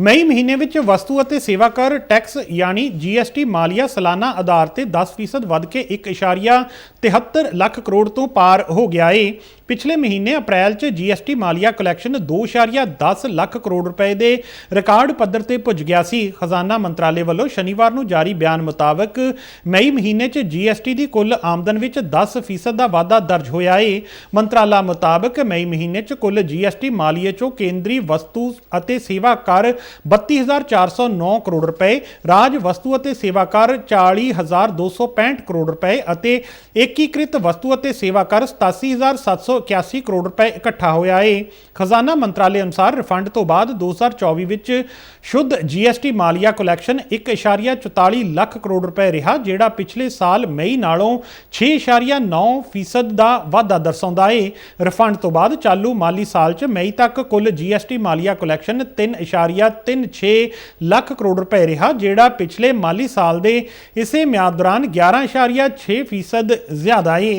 ਮਈ ਮਹੀਨੇ ਵਿੱਚ ਵਸਤੂ ਅਤੇ ਸੇਵਾ ਕਰ ਟੈਕਸ ਯਾਨੀ GST ਮਾਲੀਆ ਸਾਲਾਨਾ ਆਧਾਰ ਤੇ 10% ਵੱਧ ਕੇ 1.73 ਲੱਖ ਕਰੋੜ ਤੋਂ ਪਾਰ ਹੋ ਗਿਆ ਏ। ਪਿਛਲੇ ਮਹੀਨੇ ਅਪ੍ਰੈਲ 'ਚ GST ਮਾਲੀਆ ਕਲੈਕਸ਼ਨ 2.10 ਲੱਖ ਕਰੋੜ ਰੁਪਏ ਦੇ ਰਿਕਾਰਡ ਪੱਧਰ ਤੇ ਪੁੱਜ ਗਿਆ ਸੀ। ਖਜ਼ਾਨਾ ਮੰਤਰਾਲੇ ਵੱਲੋਂ ਸ਼ਨੀਵਾਰ ਨੂੰ ਜਾਰੀ ਬਿਆਨ ਮੁਤਾਬਕ ਮਈ ਮਹੀਨੇ 'ਚ GST ਦੀ ਕੁੱਲ ਆਮਦਨ ਵਿੱਚ 10% ਦਾ ਵਾਧਾ ਦਰਜ ਹੋਇਆ ਏ। ਮੰਤਰਾਲਾ ਮੁਤਾਬਕ ਮਈ ਮਹੀਨੇ 'ਚ ਕੁੱਲ GST ਮਾਲੀਏ 'ਚੋਂ ਕੇਂਦਰੀ ਵਸਤੂ ਅਤੇ ਸੇਵਾ ਕਰ 32409 ਕਰੋੜ ਰੁਪਏ, ਰਾਜ ਵਸਤੂ ਅਤੇ ਸੇਵਾ ਕਰ 40265 ਕਰੋੜ ਰੁਪਏ ਅਤੇ ਏਕੀਕ੍ਰਿਤ ਵਸਤੂ ਅਤੇ ਸੇਵਾ ਕਰ 87781 ਕਰੋੜ ਰੁਪਏ ਇਕੱਠਾ ਹੋਇਆ ਏ। ਖਜ਼ਾਨਾ ਮੰਤਰਾਲੇ ਅਨੁਸਾਰ ਰਿਫੰਡ ਤੋਂ ਬਾਅਦ 2024 ਵਿੱਚ ਸ਼ੁੱਧ GST ਮਾਲੀਆ ਕਲੈਕਸ਼ਨ 1.44 ਲੱਖ ਕਰੋੜ ਰੁਪਏ ਰਿਹਾ, ਜਿਹੜਾ ਪਿਛਲੇ ਸਾਲ ਮਈ ਨਾਲੋਂ 6.9% ਦਾ ਵਾਧਾ ਦਰਸਾਉਂਦਾ ਏ। ਰਿਫੰਡ ਤੋਂ ਬਾਅਦ ਚਾਲੂ ਮਾਲੀ ਸਾਲ 'ਚ ਮਈ ਤੱਕ ਕੁੱਲ GST ਮਾਲੀਆ ਕਲੈਕਸ਼ਨ 3.36 ਲੱਖ ਕਰੋੜ ਰੁਪਏ ਰਿਹਾ, ਜਿਹੜਾ ਪਿਛਲੇ ਮਾਲੀ ਸਾਲ ਦੇ ਇਸੇ ਮਿਆਦ ਦੌਰਾਨ 11.6% ਜ਼ਿਆਦਾ ਏ।